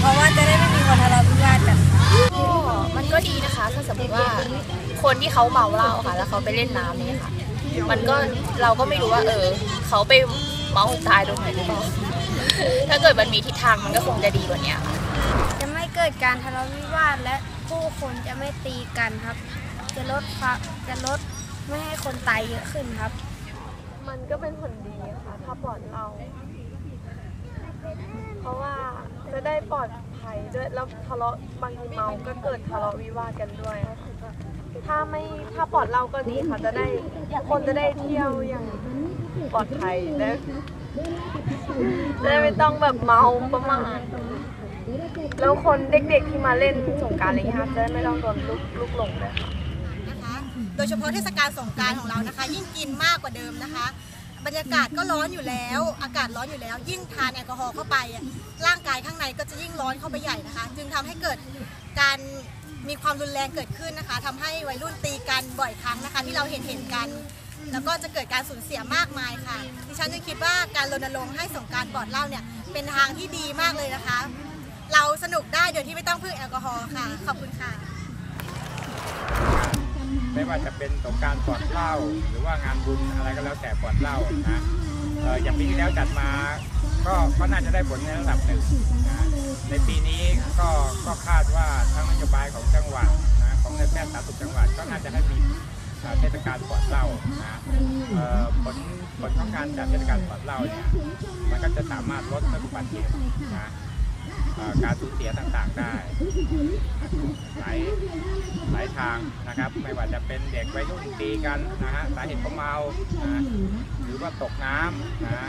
เพราะว่าจะได้ไม่มีคนทะเลาะวิวาทกันก็มันก็ดีนะคะถ้าสมมติว่าคนที่เขาเมาเหล้าค่ะ แล้วเขาไปเล่นน้ำเนี่ยค่ะ มันก็เราก็ไม่รู้ว่า เออ เขาไปเมาตายตรงไหนหรือเปล่าถ้าเกิดมันมีทิศทางมันก็คงจะดีกว่านี้ค่ะจะไม่เกิดการทะเลาะวิวาทและผู้คนจะไม่ตีกันครับ จะลดความจะลดไม่ให้คนตายเยอะขึ้นครับ มันก็เป็นผลดีค่ะถ้าปลอดเรา เพราะว่า จะได้ปลอดภัยด้วยแล้วทะเลาะบางทีเมาก็เกิดทะเลาะวิวาทกันด้วยถ้าไม่ถ้าปลอดเราก็ดีค่ะจะได้คนจะได้เที่ยวอย่างปลอดภัยและจะได้ไม่ต้องแบบเมาประมาทแล้วคนเด็กๆที่มาเล่นสงกรารอะไรอย่างเงี้ยค่ะจะได้ไม่ต้องโดนลูกลูกหลงเลยค่ะ นะคะโดยเฉพาะเทศกาลสงกรารของเรานะคะ ยิ่งกินมากกว่าเดิมนะคะ บรรยากาศก็ร้อนอยู่แล้ว อากาศร้อนอยู่แล้ว ยิ่งทานแอลกอฮอล์เข้าไปร่างกายข้างในก็จะยิ่งร้อนเข้าไปใหญ่นะคะ จึงทำให้เกิดการมีความรุนแรงเกิดขึ้นนะคะทำให้วัยรุ่นตีกันบ่อยครั้งนะคะ ที่เราเห็นเห็นกัน แล้วก็จะเกิดการสูญเสียมากมายค่ะ ดิฉันจึงคิดว่าการรณรงค์ให้สงการปลอดเหล้าเนี่ยเป็นทางที่ดีมากเลยนะคะ เราสนุกได้โดยที่ไม่ต้องพึ่งแอลกอฮอล์ค่ะ ขอบคุณค่ะ ไม่ว่าจะเป็นสงการปลอดเหล้าหรือว่างานบุญอะไรก็แล้วแต่ปลอดเหล้านะเอ่ออย่างปีที่แล้วจัดมาก็ก็น่าจะได้ผลในระดับหนึ่งนะในปีนี้ก็ก็คาดว่าทั้งนโยบายของจังหวัดนะของในแพทย์สาธารณสุขจังหวัดก็น่าจะให้มีเทศกาลปลอดเหล้านะเอ่อผลผลของการจัดเทศกาลปลอดเหล้าเนี่ยมันก็จะสามารถลดอุบัติเหตุนะ การสูญเสียต่างๆได้หลายหลายทางนะครับ ไม่ว่าจะเป็นเด็กวัยรุ่นตีกันนะฮะสาเหตุเพราะเมานะหรือว่าตกน้ำนะ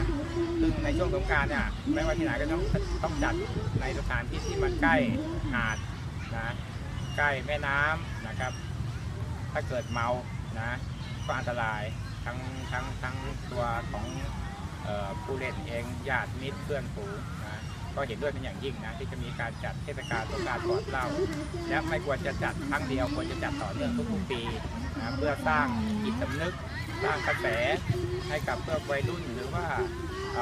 ซึ่งในช่วงสงการเนี่ยไม่ว่าที่ไหนก็ต้องต้องจัดในสถานที่ที่มันใกล้หาดนะใกล้แม่น้ำนะครับ ถ้าเกิดเมานะก็อันตรายทั้งทั้งทั้งตัวของผู้เล่นเองญาติมิตรเพื่อนฝูงนะ ก็เห็นด้วยเป็นอย่างยิ่งนะที่จะมีการจัดเทศกาลสงการปลอดเหล้าและไม่ควรจะจัดครั้งเดียวควรจะจัดต่อเนื่องทุกๆปีนะเพื่อสร้างจิตสำนึกสร้างกระแสให้กับเพื่อวัยรุ่นหรือว่า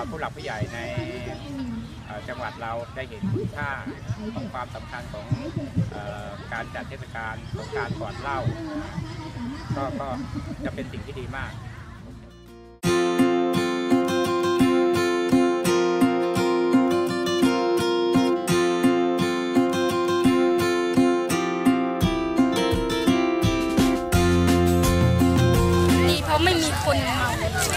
ผู้หลักผู้ใหญ่ในจังหวัดเราได้เห็นคุณค่าของความสำคัญของอการจัดเทศกาลสงการก่อนเหล้าก็ก็จะเป็นสิ่งที่ดีมาก มีคนเมา